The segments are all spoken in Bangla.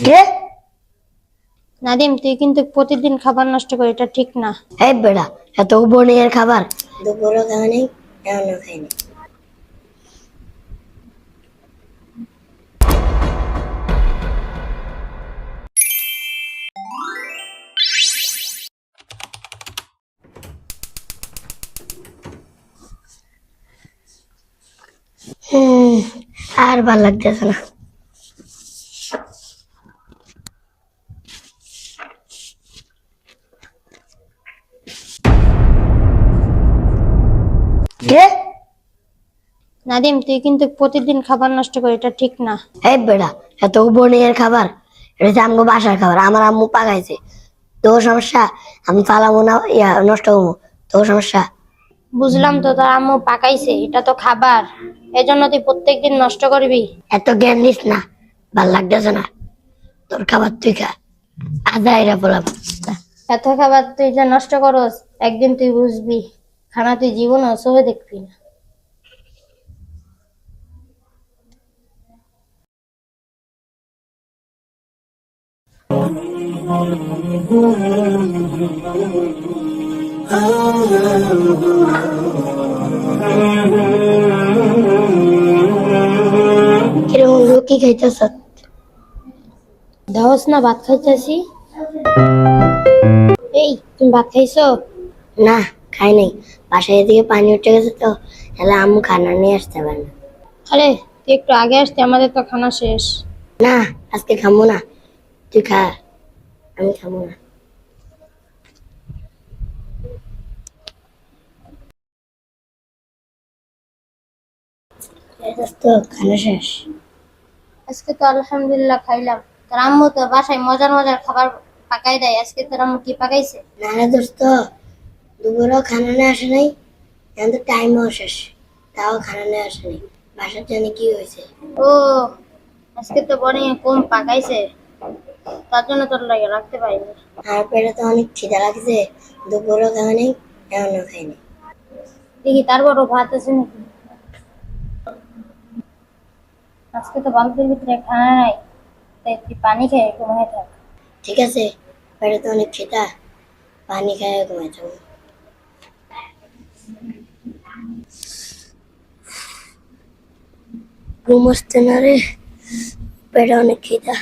কে? নাদিম তুই কিন্তু প্রতিদিন খাবার নষ্ট করি এটা ঠিক না। এই বেড়া এত বনিয়ার খাবার। দুপুরও খাওয়া নেই এমনও খাইনি হুম, আর ভালো লাগতেছে না কে নাদিম তুই কিন্তু প্রতিদিন খাবার নষ্ট করি এটা ঠিক না। এই বেড়া এত বনিয়ার খাবার এটা হচ্ছে আমগো বাসার খাবার আমার আম্মু পাকাইছে। তোর সমস্যা আমি ফালামো না ইয়া নষ্ট হব। তোর সমস্যা। বুঝলাম তো তোর আম্মু পাকাইছে এটা তো খাবার। এজন্য তুই প্রত্যেকদিন নষ্ট করবি। এত জ্ঞান নিস না ভালো লাগতেছে না। তোর খাবার তুই খা আদা এরা বললাম এত খাবার তুই যে নষ্ট করস একদিন তুই বুঝবি খানা তুই জীবন অসহে দেখবি না। কীরকম রুটি খাইতেছ? দেহস না ভাত খাইতেছি। এই তুমি ভাত খাইছো? না খাই নাই। বাসায় এদিকে পানি উঠে গেছে তো তাহলে আম্মু খানা নিয়ে আসতে পারে না। আরে তুই একটু আগে আসতে আমাদের তো খানা শেষ। না আজকে খামো না। তুই খা। আমি খাব না। খানা শেষ। আজকে তো আলহামদুলিল্লাহ খাইলাম। তোর আম্মু তো বাসায় মজার মজার খাবার পাকাই দেয়। আজকে তোর আম্মু কি পাকাইছে? না রে দোস্ত দুপুরও খানা নিয়ে আসে নাই। এখন তো টাইমও শেষ। তাও খানা নিয়ে আসে নাই। বাসার জন্য কি হয়েছে? ও আজকে তো বড় কম পাকাইছে? তার জন্য তোর লাগে রাখতে পারিনি। আর পেটে তো অনেক খিদা লাগছে দুপুরও খাওয়া নেই এমনও খাইনি। দেখি তারপরও ভাত আছে নাকি? আজকে তো বালতির ভিতরে খানা নাই তাই তুই পানি খেয়ে ঘুমাই থাক। ঠিক আছে পেটে তো অনেক খিদা পানি খায় ঘুমাই যাব ঘুম আসতে না রে পেটে অনেক খিদা।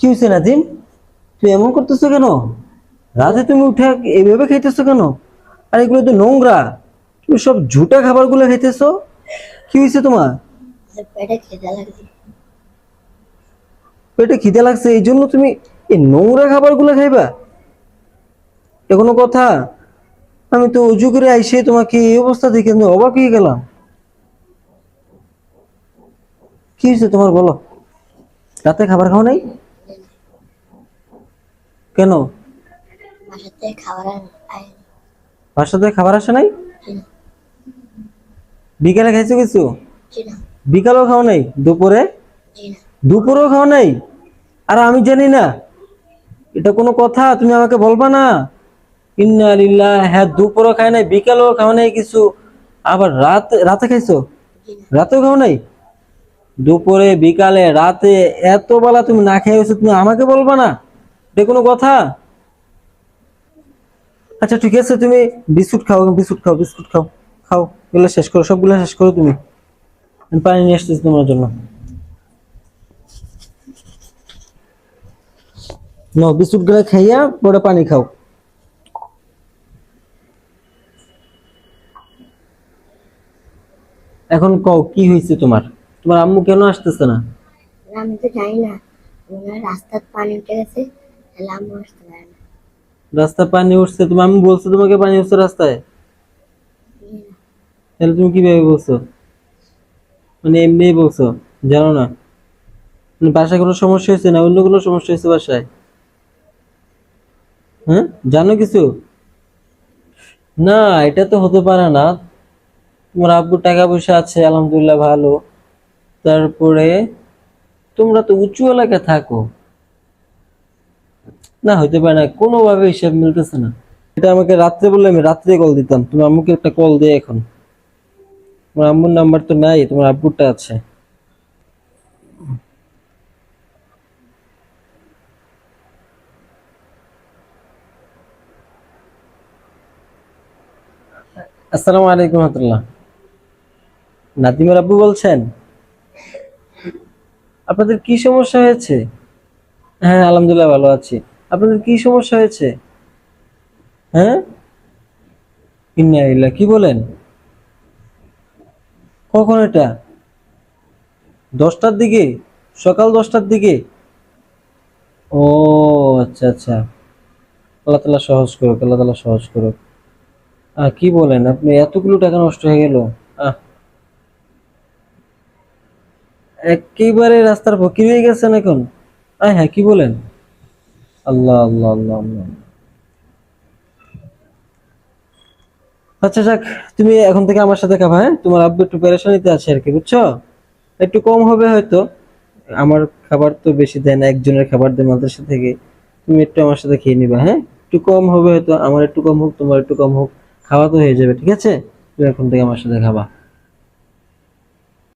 কি হয়েছে নাদিম তুই এমন করতেছো কেন? রাতে তুমি উঠে এইভাবে খাইতেছো কেন? আর এগুলো তো নোংরা। তুমি সব ঝুটা খাবারগুলো খাইতেছো? কি হয়েছে তোমার? পেটে খিদা লাগছে। এই জন্য তুমি এই নোংরা খাবারগুলো খাইবা? এ কোনো কথা? আমি তো উজু করে আইসে তোমাকে এই অবস্থা দেখে আমি অবাক হয়ে গেলাম। কি হয়েছে তোমার বলো? রাতে খাবার খাও নাই? কেন? থেকে খাবার আয় বাসাতে খাবার আসে নাই? বিকালে খাইছো কিছু? বিকালেও খাও নাই? দুপুরে? দুপুরেও খাও নাই? আর আমি জানি না। এটা কোনো কথা তুমি আমাকে বলবা না। ইন্না লিল্লাহ হ্যাঁ দুপুরও খাই নাই বিকালেও খাও নাই কিছু। আবার রাত রাতে খাইছো? রাতেও খাও নাই? দুপুরে বিকালে রাতে এত বেলা তুমি না খেয়ে তুমি আমাকে বলবা না? এটা কোনো কথা? আচ্ছা ঠিক আছে, তুমি বিস্কুট খাও বিস্কুট খাও বিস্কুট খাও খাও, এগুলো শেষ করো, সবগুলো শেষ করো তুমি। পানি নিয়ে আসতেছি তোমার জন্য। বিস্কুটগুলো খাইয়া পরে পানি খাও। এখন কও, কি হয়েছে তোমার? তোমার আম্মু কেন আসতেছে না? আমি তো জানি না। রাস্তার পানি উঠে গেছে। রাস্তা পানি উঠছে তুমি আমি বলছো তোমাকে পানি উঠছে রাস্তায়? তাহলে তুমি কীভাবে বলছো? মানে এমনিই বলছো জানো না। মানে বাসায় কোনো সমস্যা হয়েছে না? অন্য কোনো সমস্যা হয়েছে বাসায়? হ্যাঁ? জানো কিছু? না এটা তো হতে পারে না। তোমার আব্বুর টাকা পয়সা আছে আলহামদুলিল্লাহ ভালো। তারপরে তোমরা তো উঁচু এলাকায় থাকো। না হতে পারে না, কোনোভাবে হিসাব মিলতেছে না। এটা আমাকে রাত্রে বললে আমি রাত্রে কল দিতাম তুমি আম্মুকে একটা কল দে এখন। তোমার আম্মুর নাম্বার তো নাই, তোমার আব্বুরটা আছে। আসসালামু আলাইকুম রহমতুল্লাহ। নাদিমের আব্বু বলছেন, আপনাদের কি সমস্যা হয়েছে? হ্যাঁ আলহামদুলিল্লাহ ভালো আছি। আপনাদের কি সমস্যা হয়েছে? হ্যাঁ? ইন্না কি বলেন? কখন এটা? দশটার দিকে? সকাল দশটার দিকে? ও আচ্ছা আচ্ছা। আল্লাহ তালা সহজ করুক, আল্লাহ তালা সহজ করুক। আহ কি বলেন? আপনি এতগুলো টাকা নষ্ট হয়ে গেল। আহ। একেবারে রাস্তার ফকির হয়ে গেছেন এখন। আয় হ্যাঁ কি বলেন? আল্লাহ আল্লাহ আল্লাহ আল্লাহ। আচ্ছা যাক, তুমি এখন থেকে আমার সাথে খাবা হ্যাঁ? তোমার আব্বু একটু পেরেশানিতে আছে আর কি, বুঝছ? একটু কম হবে হয়তো। আমার খাবার তো বেশি দেয় না, একজনের খাবার দেয় মাদ্রাসা থেকে। তুমি একটু আমার সাথে খেয়ে নিবা হ্যাঁ? একটু কম হবে হয়তো, আমার একটু কম হোক, তোমার একটু কম হোক, খাওয়া তো হয়ে যাবে, ঠিক আছে? তুমি এখন থেকে আমার সাথে খাবা।